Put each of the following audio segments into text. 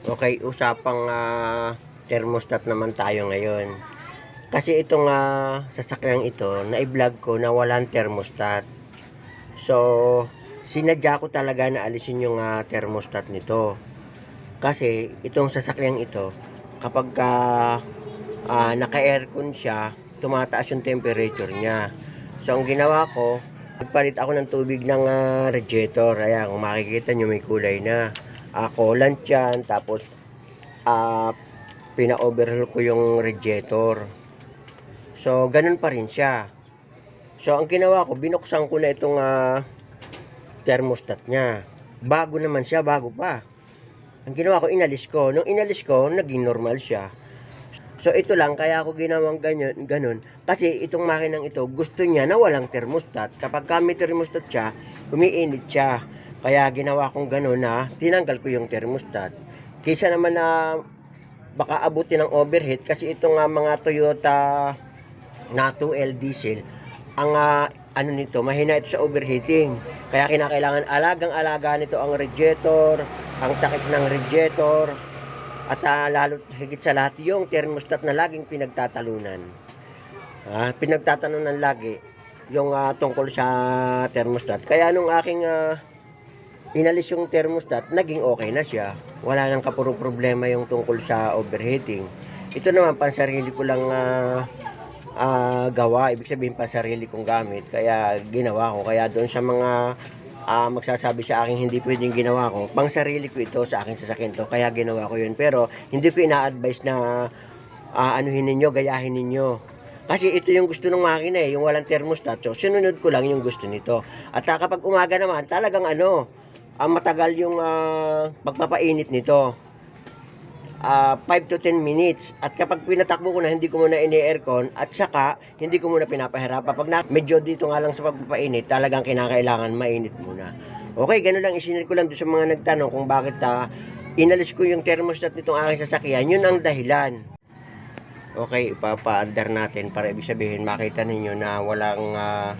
Okay, usapang ah, thermostat naman tayo ngayon. Kasi itong uh, sasakyang ito, na-vlog ko na walang thermostat. So, sinadya ko talaga na alisin yung ah, thermostat nito. Kasi itong sasakyang ito, kapag ka, ah, naka-aircon siya, tumataas yung temperature niya. So, ang ginawa ko, nagpalit ako ng tubig ng ah, radiator. Ayan, kung makikita nyo may kulay na. Uh, coolant yan, tapos ah, pina-overhaul ko yung radiator. So, ganun pa rin siya. So, ang ginawa ko, binuksan ko na itong ah, thermostat niya. Bago naman siya, bago pa. Ang ginawa ko, inalis ko. Nung inalis ko, naging normal siya. So, ito lang, kaya ako ginawang ganyan, ganun. Kasi itong makinang ito, gusto niya na walang thermostat. Kapag kami thermostat siya, umiinit siya. Kaya ginawa kong ganun na tinanggal ko yung thermostat. Kaysa naman na baka abutin ng overheat kasi ito nga mga Toyota na 2L diesel, ang ah, ano nito, mahina ito sa overheating. Kaya kinakailangan alagang-alaga nito ang radiator, ang takip ng radiator, at ah, lalo higit sa lahat yung thermostat na laging pinagtatalunan. Ah, pinagtatalunan lagi yung ah, tungkol sa thermostat. Kaya nung aking ah, inalis yung thermostat, naging okay na siya. Wala nang kapuro problema yung tungkol sa overheating. Ito naman, pansarili ko lang ah, ah, gawa. Ibig sabihin, pansarili kong gamit. Kaya ginawa ko. Kaya doon sa mga ah, magsasabi sa akin hindi pwedeng ginawa ko, pang sarili ko ito sa aking sasakyan to. Kaya ginawa ko yun. Pero hindi ko ina-advise na ah, anuhin ninyo, gayahin ninyo. Kasi ito yung gusto ng makina eh, yung walang thermostat. So, sinunod ko lang yung gusto nito. At ah, kapag umaga naman, talagang ano, ang matagal yung ah, pagpapainit nito. Ah, 5 to 10 minutes. At kapag pinatakbo ko na, hindi ko muna ini-aircon. At saka, hindi ko muna pinapahirapan. Pag na, medyo dito nga lang sa pagpapainit, talagang kinakailangan mainit muna. Okay, ganun lang. Isinil ko lang doon sa mga nagtanong kung bakit ah, inalis ko yung thermostat nitong aking sasakyan. Yun ang dahilan. Okay, ipapa-under natin para ibig sabihin makita ninyo na walang ah,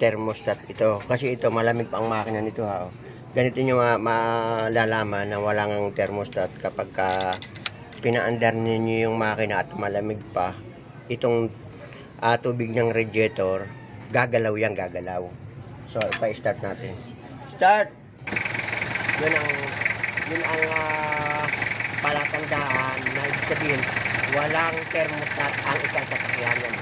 thermostat ito. Kasi ito malamig pa ang makina nito ha. oh. Ganito nyo ma- malalaman na walang thermostat kapag ka pina-under ninyo yung makina at malamig pa. Itong ah, tubig ng radiator, gagalaw yan, gagalaw. So, ipa-start natin. Start! Yun ang yun ang ah, palatandaan na ibig sabihin walang thermostat ang isang sasakyan yan.